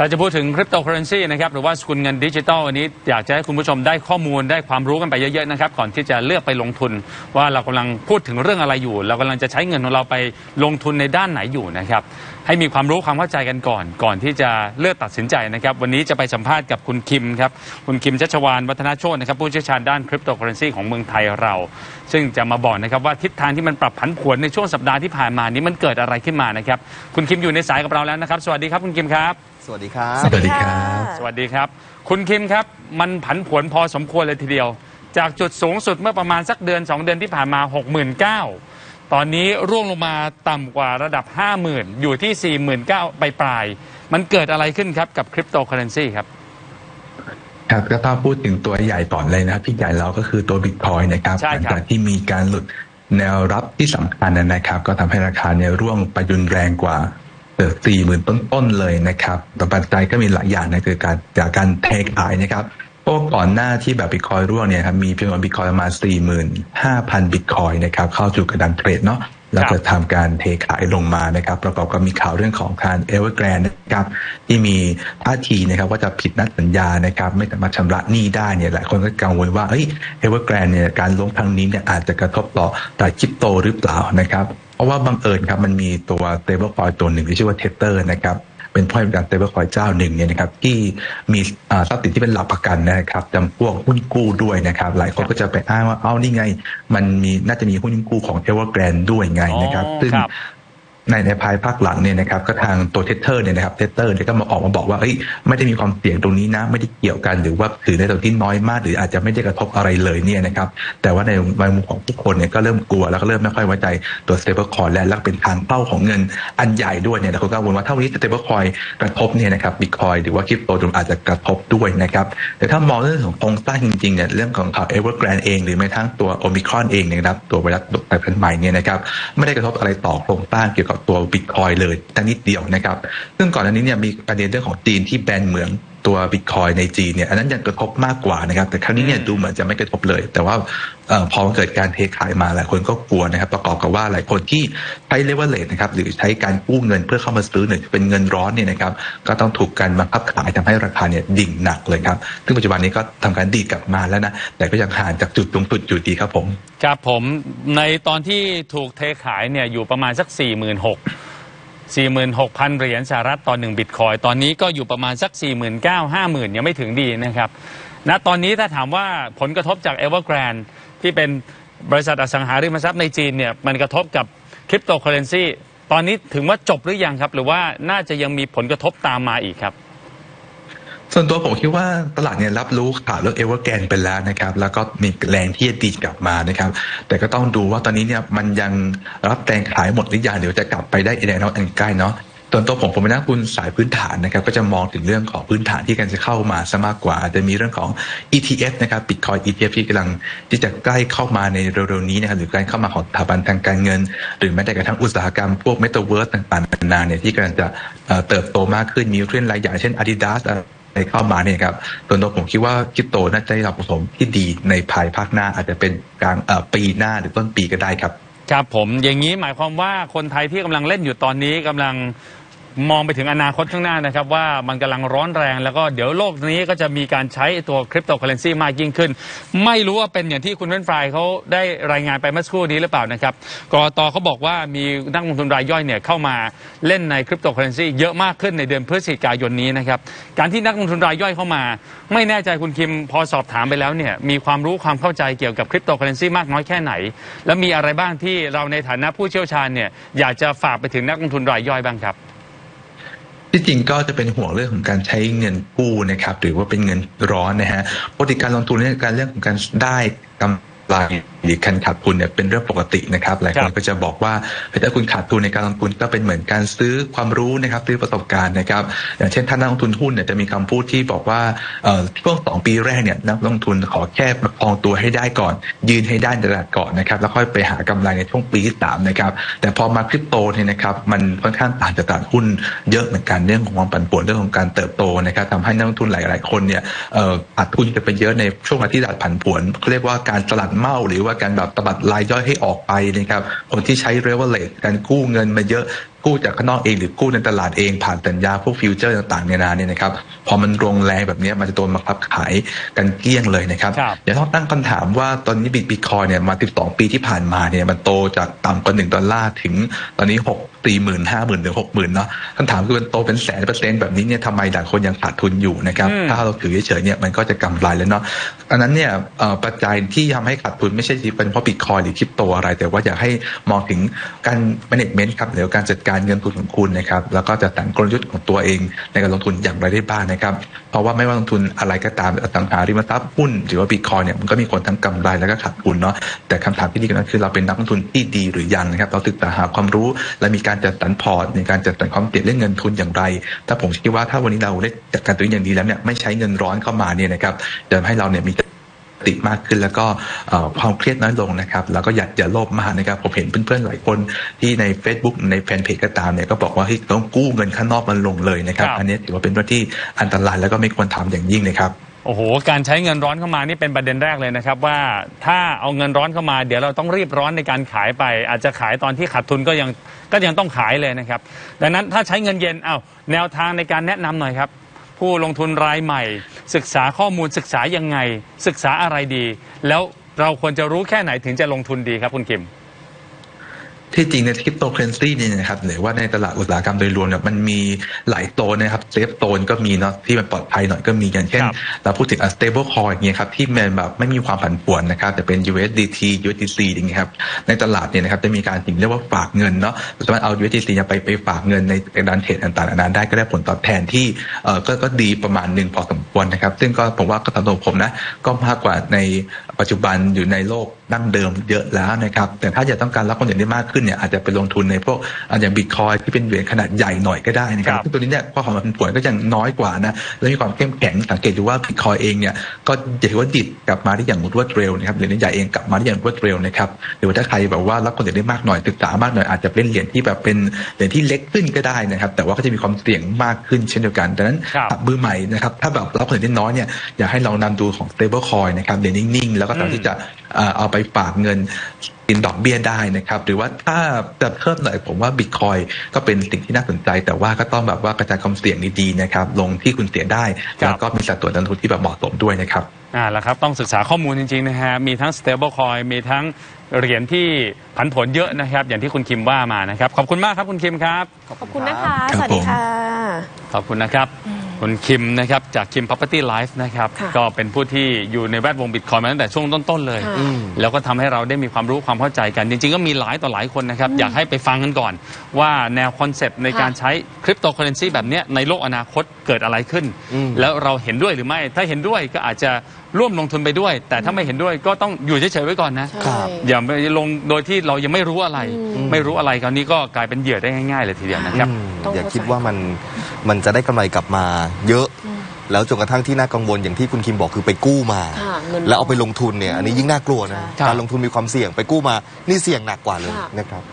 ถ้าจะพูดถึงคริปโตเคอเรนซีนะครับหรือว่าสกุลเงินดิจิตอลอันนี้อยากจะให้คุณผู้ชมได้ข้อมูลได้ความรู้กันไปเยอะๆนะครับก่อนที่จะเลือกไปลงทุน ว่าเรากำลังพูดถึงเรื่องอะไรอยู่ เรากำลังจะใช้เงินของเราไปลงทุนในด้านไหนอยู่นะครับให้มีความรู้ความเข้าใจกันก่อน ก่อนที่จะเลือกตัดสินใจนะครับวันนี้จะไปสัมภาษณ์กับคุณคิมครับคุณคิมชัชวานวัฒนาโชตนะครับผู้เชี่ยวชาญด้านคริปโตเคอเรนซีของเมืองไทยเรา ซึ่งจะมาบอกนะครับว่าทิศทางที่มันปรับผันผวนในช่วงสัปดาห์ที่ผ่านมานี้มันเกิดอะไรขึ้นมานะครับคุณคิมอยู่ในสายกับเราแล้วนะครับ สวัสดีครับคุณคิมครับ สวัสดีครับ สวัสดีครับ สวัสดีครับ คุณคิมครับ มันผันผวนพอสมควรเลยทีเดียว จากจุดสูงสุดเมื่อประมาณสักเดือน 2 เดือนที่ผ่านมา 69,000 ตอนนี้ร่วงลงมาต่ำกว่าระดับ 50,000 อยู่ที่ 49,000 ไปปลายๆมันเกิดอะไรขึ้นครับกับคริปโตเคอเรนซีครับครับก็ต้องพูดถึงตัวใหญ่ก่อนเลยนะครับพี่ใหญ่เราก็คือตัวบิตคอยนะครับใช่หลัครับจากที่มีการหลุดแนวรับที่สำคัญนะครับ ก็ทำให้ราคาเนี่ยร่วงไปรุนแรงกว่า เอสี่หมื่นต้นๆเลยนะครับแต่ปัจจัยก็มีหลายอย่างนะคือการจากการเทขายนะครับเพราะว่าก่อนหน้าที่แบบบิตคอยร่วงเนี่ยครับมีเพียงบิตคอยประมาณสี่หมื่นห้าพันบิตคอยนะครับเข้าสู่กระดานเทรดเนาะแล้วก็ทำการเทขายลงมานะครับ ประกอบกับมีข่าวเรื่องของการเอเวอร์แกรนนะครับที่มีท่าทีนะครับว่าจะผิดนัดสัญญานะครับไม่สามารถชำระหนี้ได้เนี่ยหลายคนก็กังวลว่าเอ้ยเอเวอร์แกรนเนี่ยการล้มครั้งนี้เนี่ยอาจจะกระทบต่อตลาดคริปโตหรือเปล่านะครับ เพราะว่าบังเอิญครับมันมีตัว stablecoin ตัวหนึ่งที่ชื่อว่าเทเตอร์นะครับเป็นผู้ให้บริการ stablecoin เจ้าหนึ่งเนี่ยนะครับที่มีอ่าทรัพย์สินที่เป็นหลักประกันนะครับจำพวกหุ้นกู้ด้วยนะครับ หลายคนก็จะไปอ้างว่าเอ้านี่ไง มันมีน่าจะมีหุ้นกู้ของ Evergrande ด้วยไงนะครับอ๋อซึ่งครับ ในในภายภาคหลังเนี่ยนะครับก็ทางตัวเทเตอร์เนี่ยนะครับเทเตอร์เนี่ยก็มาออกมาบอกว่าเอ้ยไม่ได้มีความเสี่ยงตรงนี้นะ ไม่ได้เกี่ยวกันหรือว่าถือในตัวที่น้อยมาก หรืออาจจะไม่ได้กระทบอะไรเลยเนี่ยนะครับแต่ว่าในในมุมของผู้คนเนี่ยก็เริ่มกลัวแล้วก็เริ่มไม่ค่อยไว้ใจตัว stable coin และแล้วเป็นทางเป้าของเงินอันใหญ่ด้วยเนี่ยแต่คนก็กังวลว่าถ้าวันนี้ stable coin กระทบเนี่ยนะครับบิตคอยหรือว่าคริปโตอาจจะกระทบด้วยนะครับแต่ถ้ามองเรื่องของโครงสร้างจริงๆเนี่ยเรื่องของข่าว Evergrande เอง หรือแม้ทั้งตัวโอมิครอนเองเนี่ยนะครับตัวไวรัสสายพันธุ์ใหม่เนี่ยนะครับไม่ได้กระทบอะไรต่อโครงสร้างเกี่ยวกับตัวบิตคอยเลยแต่นิดเดียวนะครับ ซึ่งก่อนอันนี้เนี่ยมีประเด็นเรื่องของจีนที่แบนเหมือง ตัวบิตคอยในจีนเนี่ยอันนั้นยังกระทบมากกว่านะครับ แต่ครั้งนี้เนี่ยดูเหมือนจะไม่กระทบเลย แต่ว่าเออพอมันเกิดการเทขายมาหลายคนก็กลัวนะครับ ประกอบกับว่าหลายคนที่ใช้เลเวลเลทนะครับหรือใช้การกู้เงินเพื่อเข้ามาซื้อเนี่ยเป็นเงินร้อนเนี่ยนะครับก็ต้องถูกการบังคับขายทำให้ราคาเนี่ยดิ่งหนักเลยครับ ซึ่งปัจจุบันนี้ก็ทำการดีดกลับมาแล้วนะแต่ก็ยังห่างจากจุดสูงสุดอยู่ดีครับผมครับผมในตอนที่ถูกเทขายเนี่ยอยู่ประมาณสัก4 6 0 0 0 46,000 เหรียญสหรัฐต่อ 1 บิตคอย ตอนนี้ก็อยู่ประมาณสัก 49,000 0 ยังไม่ถึงดีนะครับณตอนนี้ถ้าถามว่าผลกระทบจาก Evergrande ที่เป็นบริษัทอสังหาริมทรัพย์ในจีนเนี่ยมันกระทบกับคริปโตเคอเรนซีตอนนี้ถึงว่าจบหรือยังครับ หรือว่าน่าจะยังมีผลกระทบตามมาอีกครับ ส่วนตัวผมคิดว่าตลาดเนี่ยรับรู้ข่าวเรื่องเอเวอร์แกนไปแล้วนะครับ แล้วก็มีแรงที่จะดีดกลับมานะครับ แต่ก็ต้องดูว่าตอนนี้เนี่ยมันยังรับแรงขายหมดหรือยังเดี๋ยวจะกลับไปได้ในแนวอันใกล้เนาะส่วนตัวผมผมเป็นนักลงทุนสายพื้นฐานนะครับ ก็จะมองถึงเรื่องของพื้นฐานที่กันจะเข้ามาซะมากกว่าจะมีเรื่องของ ETF นะครับ Bitcoin ETF ที่กำลังที่จะใกล้เข้ามาในเร็วๆนี้นะครับหรือการเข้ามาของสถาบันทางการเงิน หรือแม้แต่กระทั่งอุตสาหกรรมพวก Metaverse ต่างๆนานาเนี่ยที่กำลังจะเติบโตมากขึ้นมีเทรนด์รายใหญ่เช่น Adidas ไรเข้ามาเนี่ยครับตัวนตัวผมคิดว่าคริปโตน่าจะได้รับผลสมที่ดีในภายภาคหน้าอาจจะเป็นกลางปีหน้าหรือต้นปีก็ได้ครับ ครับผมอย่างนี้หมายความว่าคนไทยที่กำลังเล่นอยู่ตอนนี้กำลัง มองไปถึงอนาคตข้างหน้านะครับ ว่ามันกำลังร้อนแรง แล้วก็เดี๋ยวโลกนี้ก็จะมีการใช้ตัวคริปโตเคอเรนซีมากยิ่งขึ้น ไม่รู้ว่าเป็นอย่างที่คุณเว้นฟรายเขาได้รายงานไปเมื่อสักครู่นี้หรือเปล่านะครับกรตเขาบอกว่ามีนักลงทุนรายย่อยเนี่ยเข้ามาเล่นในคริปโตเคอเรนซีเยอะมากขึ้นในเดือนพฤศจิกายนนี้นะครับการที่นักลงทุนรายย่อยเข้ามา ไม่แน่ใจคุณคิมพอสอบถามไปแล้วเนี่ยมีความรู้ความเข้าใจเกี่ยวกับคริปโตเคอเรนซีมากน้อยแค่ไหน แล้วมีอะไรบ้างที่เราในฐานะผู้เชี่ยวชาญเนี่ยอยากจะฝากไปถึงนักลงทุนรายย่อยบ้างครับ ที่จริงก็จะเป็นห่วงเรื่องของการใช้เงินกู้นะครับ หรือว่าเป็นเงินร้อนนะฮะปกติการลงทุนเนี่ยการเรื่องของการได้กำ ไรหรือการขาดทุนเนี่ยเป็นเรื่องปกตินะครับหลายคครันบก็จะบอกว่าถ้าคุณขาดทุนในการลงทุนก็เป็นเหมือนการซื้อความรู้นะครับซื้อประสบการณ์นะครับ อย่างเช่นถ้านักลงทุนหุ้นเนี่ยจะมีคำพูดที่บอกว่าเอ่อช่วงสองปีแรกเนี่ยนักลงทุนขอแค่ประคองตัวให้ได้ก่อน ยืนให้ได้ในตลาดก่อนนะครับแล้วค่อยไปหากำไรในช่วงปีที่สามนะครับแต่พอมาคริปโตเนี่ยนะครับมันค่อนข้างต่างจากตลาดหุ้นเยอะเหมือนกันเรื่องของความผันผวนเรื่องของการเติบโตนะครับทำให้นักลงทุนหลาย ๆ คนเนี่ยเอ่อขาดทุนกันไปเยอะในช่วงเวลาที่ตลาดผันผวนเขาเรียกว่าการสลัดเมาหรือว่าว่าการแบบตบัดรายย่อยให้ออกไปนะครับคนที่ใช้เรเวลเลตการกู้เงินมาเยอะกู้จากข้างนอกเองหรือกู้ในตลาดเองผ่านสัญญาพวกฟิวเจอร์ต่างๆเนี่ยนะเนี่ยนะครับพอมันลงแรงแบบเนี้ยมันจะโดนบังคับขายกันเกลี้ยงเลยนะครับครับเดี๋ยวต้องตั้งคำถามว่าตอนนี้บิตบิตคอยเนี่ยมา 12 ปีที่ผ่านมาเนี่ยมันโตจากต่ำกว่า 1 ดอลลาร์ถึงตอนนี้6 4 0 0 0 0 5 0,000ถึง60,000เนาะคำถามคือมันโตเป็นแสนเปอร์เซ็นต์แบบนี้เนี่ยทำไมหลายคนยังขาดทุนอยู่นะครับอืมถ้าเราถือเฉยๆเนี่ยมันก็จะกำไรแล้วเนาะอันนั้นเนี่ยปัจจัยที่ทำให้ขาดทุนไม่ใช่เป็นเพราะบิตคอยหรือคริปโตอะไร แต่ว่าอยากให้มองถึงการ management ครับหรือการจัดการเงินทุนของคุณนะครับ แล้วก็จัดสรรกลยุทธ์ของตัวเอง ในการลงทุนอย่างไรได้บ้างนะครับ เพราะว่าไม่ว่าลงทุนอะไรก็ตามอสังหาริมทรัพย์หุ้นหรือว่าบิตคอยเนี่ยมันก็มีคนทั้งกำไรแล้วก็ขาดทุนเนาะแต่คำถามที่ดีกว่านั้นคือเราเป็นนักลงทุนที่ดีหรือยังนะครับ เราศึกษาหาความรู้และมีการจัดสรรพอร์ตในการจัดสรรความเสี่ยงเรื่องเงินทุนอย่างไร ถ้าผมคิดว่าถ้าวันนี้เราได้จัดการตัวเองอย่างดีแล้วเนี่ยไม่ใช้เงินร้อนเข้ามาเนี่ยนะครับจะให้เราเนี่ยมี ติมากขึ้น แล้วก็เอ่อความเครียดน้อยลงนะครับ แล้วก็อย่าอย่าโลภมากนะครับผมเห็นเพื่อนๆหลายคนที่ใน Facebook ในแฟนเพจก็ตามเนี่ยก็บอกว่าเฮ้ยต้องกู้เงินข้างนอกมันลงเลยนะครับครับอันนี้ถือว่าเป็นเรื่องที่อันตรายแล้วก็ไม่ควรทำอย่างยิ่งนะครับโอ้โห การใช้เงินร้อนเข้ามานี่เป็นประเด็นแรกเลยนะครับ ว่าถ้าเอาเงินร้อนเข้ามา เดี๋ยวเราต้องรีบร้อนในการขายไป อาจจะขายตอนที่ขาดทุนก็ยังก็ยังต้องขายเลยนะครับ ดังนั้นถ้าใช้เงินเย็นเอาแนวทางในการแนะนำหน่อยครับ ผู้ลงทุนรายใหม่ ศึกษาข้อมูลศึกษายังไง ศึกษาอะไรดี แล้วเราควรจะรู้แค่ไหนถึงจะลงทุนดีครับคุณคิม ที่จริงในคริปโตเคอเรนซีเนี่ยนะครับหรือว่าในตลาดอุตสาหกรรมโดยรวมเนี่ยมันมีหลายโซนนะครับเซฟโซนก็มีเนาะที่มันปลอดภัยหน่อยก็มีอย่างเช่นครับเราพูดถึง stable coin อย่างเงี้ยครับที่มันแบบไม่มีความผันผวนนะครับแต่เป็น USDT USDC อย่างเงี้ยครับในตลาดเนี่ยนะครับจะมีการสิ่งเรียกว่าฝากเงินเนาะสามารถเอา USDC เนี่ยไปไปฝากเงินในการเทรดต่างๆนานาได้ก็ได้ผลตอบแทนที่เออก็ก็ดีประมาณหนึ่งพอสมควรนะครับ ซึ่งก็ผมว่าก็สำหรับผมนะก็มากกว่าในปัจจุบันอยู่ในโลก ดั้งเดิมเยอะแล้วนะครับ แต่ถ้าอยากต้องการรับความเสี่ยงได้มากขึ้นเนี่ยอาจจะไปลงทุนในพวกอะอย่างบิตคอยที่เป็นเหรียญขนาดใหญ่หน่อยก็ได้นะครัครับบซึ่งตัวนี้เนี่ยความผันผวนก็ยังน้อยกว่านะและมีความเข้มแข็งสังเกตดูว่าบิตคอยเองเนี่ยก็จะถือว่าดิดกลับมาได้อย่างรวดเร็วนะครับเหรียญใหญ่เองกลับมาได้อย่างรวดเร็วนะครับหรือว่าถ้าใครแบบว่ารับความเสี่ยงได้มากหน่อยศึกษามากหน่อยอาจจะเป็นเหรียญที่แบบเป็นเหรียญที่เล็กขึ้นก็ได้นะครับ แต่ว่าก็จะมีความเสี่ยงมากขึ้นเช่นเดียวกันดังนั้นครับมือใหม่นะครับถ้าแบบรับความเสี่ยงได้น้อยเนี่ยอยากให้ลองนำดูของ stable coin นะครับเหรียญนิ่งๆแล้วก็สามารถที่จะ เอ่อเอาไปฝากเงินกินดอกเบี้ยได้นะครับ หรือว่าถ้าจะเพิ่มหน่อยผมว่าบิตคอยก็เป็นสิ่งที่น่าสนใจ แต่ว่าก็ต้องแบบว่ากระจายความเสี่ยงดีๆนะครับ ลงที่คุณเสี่ยงได้ครับแล้วก็มีสัดส่วนการลงทุนที่แบบเหมาะสมด้วยนะครับอ่าแล้วครับ ต้องศึกษาข้อมูลจริงๆนะฮะมีทั้ง stable coin มีทั้งเหรียญที่ผันผวนเยอะนะครับ อย่างที่คุณคิมว่ามานะครับ ขอบคุณมากครับคุณคิมครับ ขอบคุณนะคะครับสวัสดีค่ะ ขอบคุณนะครับ คุณคิมนะครับจากคิม Property Life นะครับค่ะก็เป็นผู้ที่อยู่ในแวดวงบิตคอยมาตั้งแต่ช่วงต้นๆเลย ค่ะ แล้วก็ทำให้เราได้มีความรู้ความเข้าใจกัน จริงๆ ก็มีหลายต่อหลายคนนะครับ อยากให้ไปฟังกันก่อน ว่าแนวคอนเซปต์ในการใช้คริปโตเคอเรนซีแบบเนี้ยในโลกอนาคตเกิดอะไรขึ้น แล้วเราเห็นด้วยหรือไม่ ถ้าเห็นด้วยก็อาจจะ ร่วมลงทุนไปด้วย แต่ถ้าไม่เห็นด้วยก็ต้องอยู่เฉยๆไว้ก่อนนะใช่อย่าไปลงโดยที่เรายังไม่รู้อะไรไม่รู้อะไรคราวนี้ก็กลายเป็นเหยื่อได้ง่ายๆเลยทีเดียวนะครับ อืมต้องอย่าเข้าใจคิดว่ามันมันจะได้กำไรกลับมาเยอะ แล้วจนกระทั่งที่น่ากังวลอย่างที่คุณคิมบอกคือไปกู้มา ค่ะเงินแล้วเอาไปลงทุนเนี่ยอันนี้ยิ่งน่ากลัวนะ ใช่ การลงทุนมีความเสี่ยงไปกู้มานี่เสี่ยงหนักกว่าเลยค่ะ นะครับ